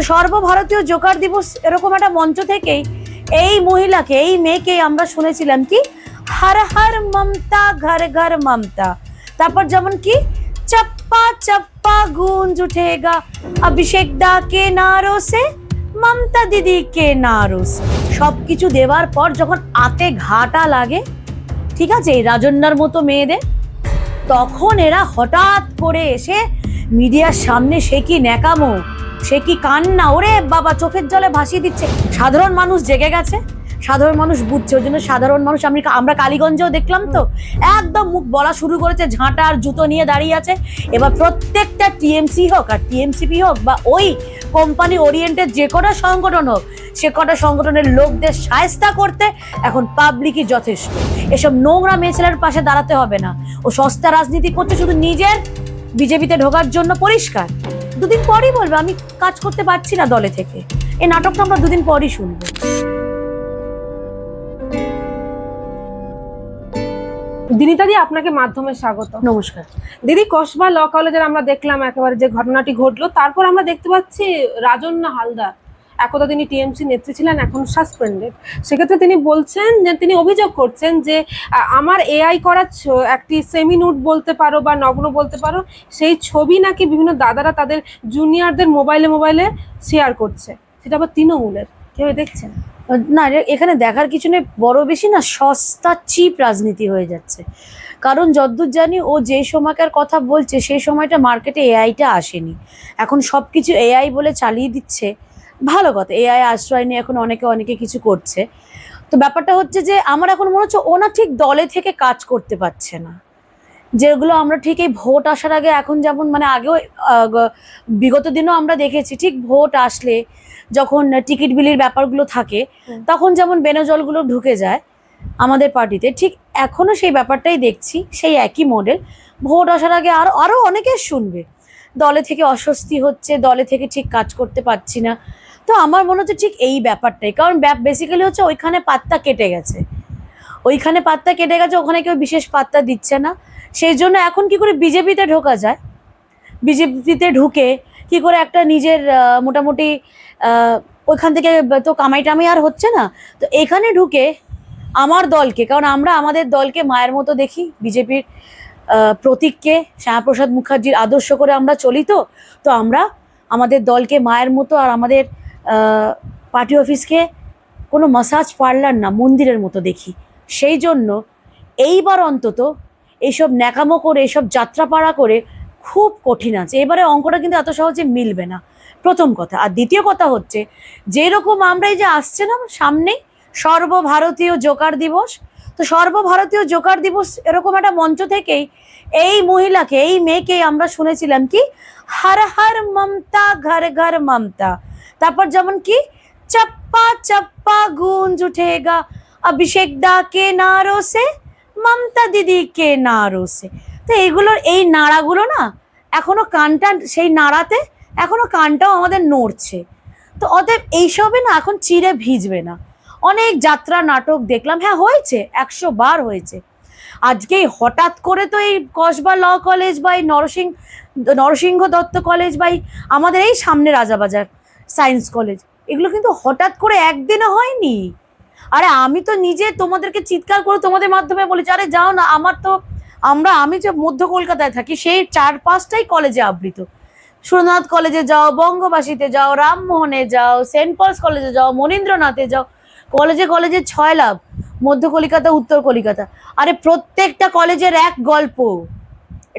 তো সর্বভারতীয় জোকার দিবস এরকম একটা মঞ্চ থেকেই এই মহিলাকে, এই মেয়েকে আমরা শুনেছিলাম কি? হর হর মমতা, ঘর ঘর মমতা। তারপর যেমন কি? চপ্পা চপ্পা গুঞ্জ উঠেগা। অভিষেক দা কে নারো সে, মমতা দিদি কে নারো সে। সবকিছু দেওয়ার পর যখন আতে ঘাটা লাগে, ঠিক আছে, এই রাজন্যার মতো মেয়েদের, তখন এরা হঠাৎ করে এসে মিডিয়ার সামনে সে কি ন্যাকামো সে কি কান্না? ওরে বাবা, চোখের জলে ভাসিয়ে দিচ্ছে। সাধারণ মানুষ জেগে গেছে। সাধারণ মানুষ বুঝছে, ওই জন্য সাধারণ মানুষ, আমি আমরা কালীগঞ্জেও দেখলাম তো। একদম মুখ বলা শুরু করেছে, ঝাঁটা আর জুতো নিয়ে দাঁড়িয়ে আছে। এবার প্রত্যেকটা টিএমসি হোক আর টিএমসিপি হোক বা ওই কোম্পানি ওরিয়েন্টেড যে কটা সংগঠন হোক, সে কটা সংগঠনের লোকদের সায়স্তা করতে এখন পাবলিকই যথেষ্ট। এসব নোংরা মেয়ে ছেলের পাশে দাঁড়াতে হবে না। ও সস্তা রাজনীতি করছে শুধু নিজের, বিজেপিতে ঢোকার জন্য পরিষ্কার। দুদিন পরই বলবে আমি কাজ করতে পারছি না দলে থেকে। এই নাটকটা আমরা দুদিন পরই শুনব। দিনিতা দি আপনাকে মাধ্যমে স্বাগত। নমস্কার। দিদি কসবা ল কলেজের আমরা দেখলাম একেবারে যে ঘটনাটি ঘটলো তারপর আমরা দেখতে পাচ্ছি রাজন্না হালদার। একদা তিনি টিএমসি নেত্রী ছিলেন, এখন সাসপেন্ডেড। সেক্ষেত্রে তিনি বলছেন যে, তিনি অভিযোগ করছেন যে আমার এআই করা ছ- একটি সেমি নুট বলতে পারো বা নগ্ন বলতে পারো, সেই ছবি নাকি বিভিন্ন দাদারা তাদের জুনিয়রদের মোবাইলে মোবাইলে শেয়ার করছে। সেটা আবার তৃণমূলের। কেউ দেখছেন? না এখানে দেখার কিছু নেই, বড় বেশি না, সস্তা চিপ রাজনীতি হয়ে যাচ্ছে। কারণ যদ্দূর জানি ও যে সময়কার কথা বলছে সেই সময়টা মার্কেটে এআইটা আসেনি। এখন সব কিছু এআই বলে চালিয়ে দিচ্ছে। ভালো কথা এআই আশ্রয় নিয়ে এখন অনেকে অনেকে কিছু করছে। তো ব্যাপারটা হচ্ছে যে আমার এখন মনে হচ্ছে ও না ঠিক দলে থেকে কাজ করতে পারছে না। যেগুলো আমরা ঠিক এই ভোট আসার আগে এখন যেমন মানে আগেও বিগত দিনও আমরা দেখেছি ঠিক ভোট আসলে যখন টিকিট বিলির ব্যাপারগুলো থাকে তখন যেমন বেনজলগুলো ঢুকে যায় আমাদের পার্টিতে ঠিক এখনও সেই ব্যাপারটাই দেখছি সেই একই মডেল ভোট আসার আগে আরও আরও অনেকে শুনবে দলে থেকে অস্বস্তি হচ্ছে দলে থেকে ঠিক কাজ করতে পারছি না। তো আমার মনে হচ্ছে ঠিক এই ব্যাপারটাই। কারণ বেসিক্যালি হচ্ছে ওইখানে পাত্তা কেটে গেছে। ওইখানে পাত্তা কেটে গেছে, ওখানে কেউ বিশেষ পাত্তা দিচ্ছে না। সেই জন্য এখন কি করে বিজেপিতে ঢোকা যায়? বিজেপিতে ঢুকে কি করে একটা নিজের মোটামুটি ওইখান থেকে তো কামাই টামাই আর হচ্ছে না? তো এখানে ঢুকে আমার দলকে, কারণ আমরা আমাদের দলকে মায়ের মতো দেখি, বিজেপির প্রতীককে, শ্যামাপ্রসাদ মুখার্জির আদর্শ করে আমরা চলি তো। তো আমরা আমাদের দলকে মায়ের মতো আর আমাদের পার্টি অফিসকে কোনো মাসাজ পার্লার না, মন্দিরের মতো দেখি। সেই জন্য এইবার অন্তত এইসব ন্যাকামো করে এইসব যাত্রাপাড়া করে খুব কঠিন আছে। এবারে অঙ্কটা কিন্তু এত সহজে মিলবে না। প্রথম কথা। আর দ্বিতীয় কথা হচ্ছে, যেরকম আমরা এই যে আসছে না সামনেই, সর্বভারতীয় জোকার দিবস, তো সর্বভারতীয় জোকার দিবস এরকম একটা মঞ্চ থেকেই এই মহিলাকে, এই মেয়েকে আমরা শুনেছিলাম কি? হর হর মমতা, ঘর ঘর মমতা। তারপর যেমন কি, চপ্পা চপ্পা গুঞ্জ উঠেগা, অভিষেক দা কে নারো সে, মমতা দিদি কে নারো সে। তো এইগুলোর এই নাড়াগুলো না, এখনও কানটা, সেই নাড়াতে এখনও কানটাও আমাদের নড়ছে। তো অতএব এইসবে না এখন চিড়ে ভিজবে না। অনেক যাত্রা নাটক দেখলাম হ্যাঁ হয়েছে, একশো বার হয়েছে। আজকেই হঠাৎ করে তো এই কসবা ল কলেজ বা এই নরসিংহ নরসিংহ দত্ত কলেজ বা আমাদের এই সামনে রাজাবাজার সায়েন্স কলেজ। এগুলো কিন্তু হঠাৎ করে একদিনে হয়নি। আরে আমি তো নিজে তোমাদেরকে চিৎকার করে তোমাদের মাধ্যমে বলেছি, আরে যাও না, আমার তো, আমরা, আমি যে মধ্য কলকাতায় থাকি, সেই চার পাঁচটাই কলেজে আবৃত। সুরনাথ কলেজে যাও, বঙ্গবাসীতে যাও, রামমোহনে যাও, সেন্ট পলস কলেজে যাও, মনীন্দ্রনাথে যাও, কলেজে কলেজে ছয় লাভ, মধ্য কলিকাতা, উত্তর কলিকাতা। আরে প্রত্যেকটা কলেজের এক গল্প।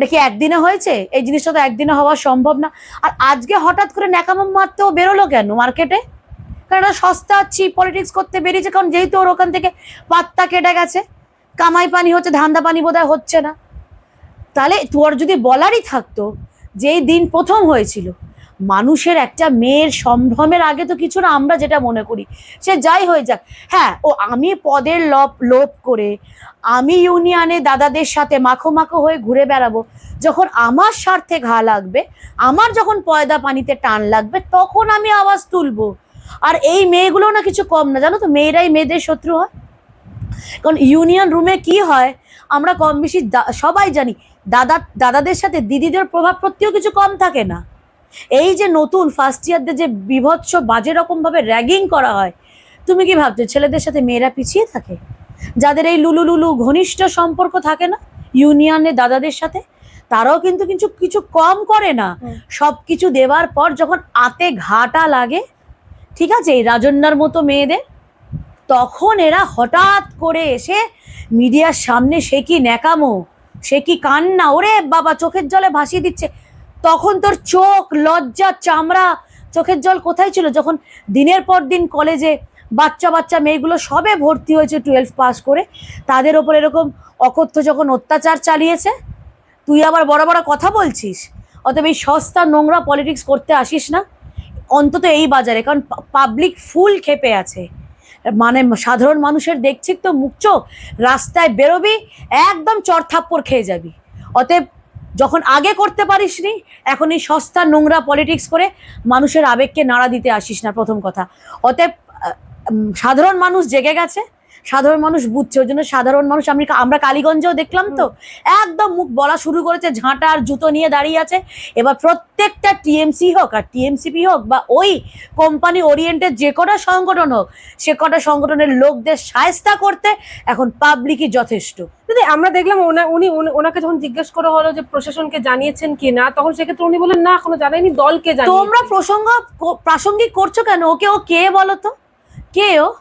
এটা কি একদিনে হয়েছে? এই জিনিসটা তো একদিনে হওয়া সম্ভব না। আর আজকে হঠাৎ করে ন্যাকামো মারতেও বেরোলো কেন মার্কেটে? কারণ এটা সস্তা চিপ পলিটিক্স করতে বেরিয়েছে, কারণ যেহেতু ওর ওখান থেকে পাত্তা কেটে গেছে, কামাই পানি হচ্ছে, ধান্দা পানি বোধহয় হচ্ছে না। তাহলে তোর যদি বলারই থাকতো যেই দিন প্রথম হয়েছিল মানুষের একটা মেয়ের সম্ভ্রমের আগে তো কিছু না, আমরা যেটা মনে করি। সে যাই হয়ে যাক। হ্যাঁ ও আমি পদের লোভ লোভ করে আমি ইউনিয়নে দাদাদের সাথে মাখো মাখো হয়ে ঘুরে বেড়াবো। যখন আমার স্বার্থে ঘা লাগবে, আমার যখন পয়দা পানিতে টান লাগবে, তখন আমি আওয়াজ তুলবো। আর এই মেয়েগুলো না কিছু কম না। জানো তো, মেয়েরাই মেয়েদের শত্রু হয়। কারণ ইউনিয়ন রুমে কি হয়, আমরা কম বেশি সবাই জানি। দাদা, দাদাদের সাথে দিদিদের প্রভাব প্রত্যেও কিছু কম থাকে না। এই যে নতুন ফার্স্ট ইয়ারদের যে বিভৎস বাজে রকমভাবে র্যাগিং করা হয় তুমি কি ভাবছ ছেলেদের সাথে মেয়েরা পিছিয়ে থাকে? যাদের এই লুলু লুলু ঘনিষ্ঠ সম্পর্ক থাকে না ইউনিয়নের দাদাদের সাথে তারাও কিন্তু কিছু কিছু কম করে না। সব কিছু দেওয়ার পর যখন আতে ঘাটা লাগে ঠিক আছে এই রাজন্যার মতো মেয়েদের তখন এরা হঠাৎ করে এসে মিডিয়ার সামনে সে কি ন্যাকামো সে কি কান্না ওরে বাবা চোখের জলে ভাসিয়ে দিচ্ছে। তখন তোর চোখ, লজ্জা, চামড়া, চোখের জল কোথায় ছিল? যখন দিনের পর দিন কলেজে বাচ্চা বাচ্চা, মেয়েগুলো সবে ভর্তি হয়েছে টুয়েলভ পাস করে, তাদের ওপর এরকম অকথ্য যখন অত্যাচার চালিয়েছে, তুই আবার বড় বড় কথা বলছিস? অতএব এই সস্তা নোংরা পলিটিক্স করতে আসিস না। অন্তত এই বাজারে, কারণ পাবলিক ফুল খেপে আছে। মানে সাধারণ মানুষের দেখছিস তো মুখ চোখ, রাস্তায় বেরোবি, একদম চর চড়থাপ্পড় খেয়ে যাবি। অতএব যখন আগে করতে পারিসনি এখন এই সস্তা নোংরা পলিটিক্স করে মানুষের আবেগকে নাড়া দিতে আসিস না প্রথম কথা। অতএব সাধারণ মানুষ জেগে গেছে সাধারণ মানুষ বুঝছে ওই জন্য সাধারণ মানুষ আমি আমরা কালীগঞ্জেও দেখলাম তো একদম মুখ বলা শুরু করেছে ঝাঁটা আর জুতো নিয়ে দাঁড়িয়ে আছে। এবার প্রত্যেকটা টিএমসি হোক আর টিএমসিপি হোক বা ওই কোম্পানি ওরিয়েন্টেড যে কটা সংগঠন হোক সে কটা সংগঠনের লোকদের সায়স্তা করতে এখন পাবলিকই যথেষ্ট। দিদি আমরা দেখলাম ওনা- উনি ওনাকে যখন জিজ্ঞেস করা হলো যে প্রশাসনকে জানিয়েছেন কি না, তখন সেক্ষেত্রে উনি বললেন, না, এখনও জানাইনি দলকে জানিয়ে তোমরা প্রসঙ্গ প্রাসঙ্গিক করছ কেন? ওকে ও কে বলো তো? কে ও?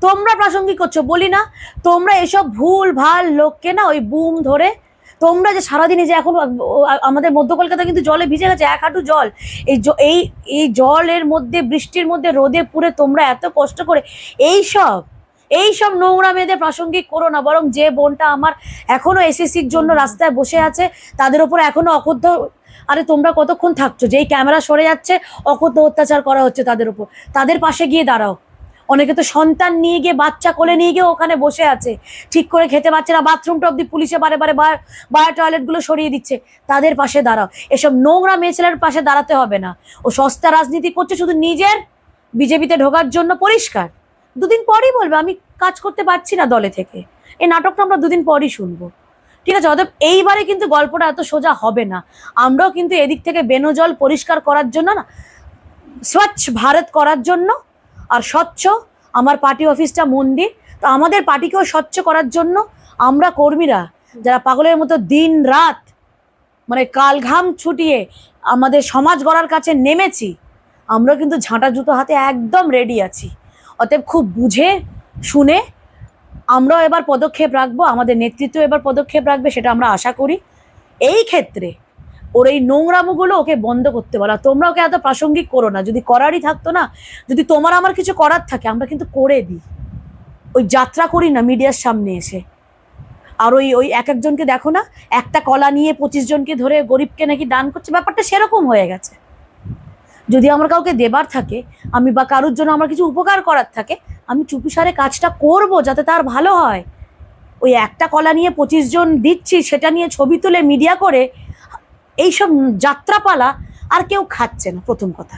তোমরা প্রাসঙ্গিক করছ, বলি না। তোমরা এসব ভুল, ভালো লোককে না ওই বুম ধরে, তোমরা যে সারাদিনে যে এখন আমাদের মধ্য কলকাতা কিন্তু জলে ভিজে গেছে, এক হাঁটু জল। এই এই জলের মধ্যে, বৃষ্টির মধ্যে, রোদে পুড়ে তোমরা এত কষ্ট করে এই সব এই সব নোংরা মেয়েদের প্রাসঙ্গিক করো না, বরং যে বোনটা আমার এখনও এসএসসির জন্য রাস্তায় বসে আছে, তাদের উপর এখনও অকথ্য, আরে তোমরা কতক্ষণ থাকছো? যেই ক্যামেরা সরে যাচ্ছে, অকথ্য অত্যাচার করা হচ্ছে তাদের উপর তাদের পাশে গিয়ে দাঁড়াও। অনেকে তো সন্তান নিয়ে গিয়ে বাচ্চা কোলে নিয়ে গিয়ে ওখানে বসে আছে। ঠিক করে খেতে পারছে না বাথরুমটা অব্দি পুলিশে বারে বারে বায়ার টয়লেটগুলো সরিয়ে দিচ্ছে। তাদের পাশে দাঁড়াও। এসব নোংরা মেয়ে ছেলের পাশে দাঁড়াতে হবে না। ও সস্তা রাজনীতি করছে শুধু নিজের, বিজেপিতে ঢোকার জন্য পরিষ্কার। দুদিন পরই বলবে, আমি কাজ করতে পারছি না দলে থেকে। এই নাটকটা আমরা দুদিন পরই শুনব। ঠিক আছে, অতএব এইবারে কিন্তু গল্পটা এত সোজা হবে না। আমরাও কিন্তু এদিক থেকে বেনজল পরিষ্কার করার জন্য না, স্বচ্ছ ভারত করার জন্য আর স্বচ্ছ আমার পার্টি অফিসটা মন্দির। তো আমাদের পার্টিকেও স্বচ্ছ করার জন্য আমরা কর্মীরা, যারা পাগলের মতো দিন রাত মানে কালঘাম ছুটিয়ে আমাদের সমাজ গড়ার কাছে নেমেছি আমরা কিন্তু ঝাঁটা জুতো হাতে একদম রেডি আছি। অতএব খুব বুঝে, শুনে আমরাও এবার পদক্ষেপ রাখব, আমাদের নেতৃত্ব এবার পদক্ষেপ রাখবে, সেটা আমরা আশা করি। এই ক্ষেত্রে ওর এই নোংরামোগুলো ওকে বন্ধ করতে বলা। তোমরা ওকে এত প্রাসঙ্গিক করো না। যদি করারই থাকতো না, যদি তোমার আমার কিছু করার থাকে, আমরা কিন্তু করে দিই। ওই যাত্রা করি না মিডিয়ার সামনে এসে। আর ওই ওই এক একজনকে দেখো না, একটা কলা নিয়ে পঁচিশ জনকে ধরে গরিবকে নাকি দান করছে, ব্যাপারটা সেরকম হয়ে গেছে। যদি আমার কাউকে দেবার থাকে, আমি বা কারোর জন্য আমার কিছু উপকার করার থাকে, আমি চুপিসারে কাজটা করব যাতে তার ভালো হয়। ওই একটা কলা নিয়ে পঁচিশ জন দিচ্ছি, সেটা নিয়ে ছবি তুলে, মিডিয়া করে, এইসব যাত্রাপালা আর কেউ খাচ্ছে না, প্রথম কথা।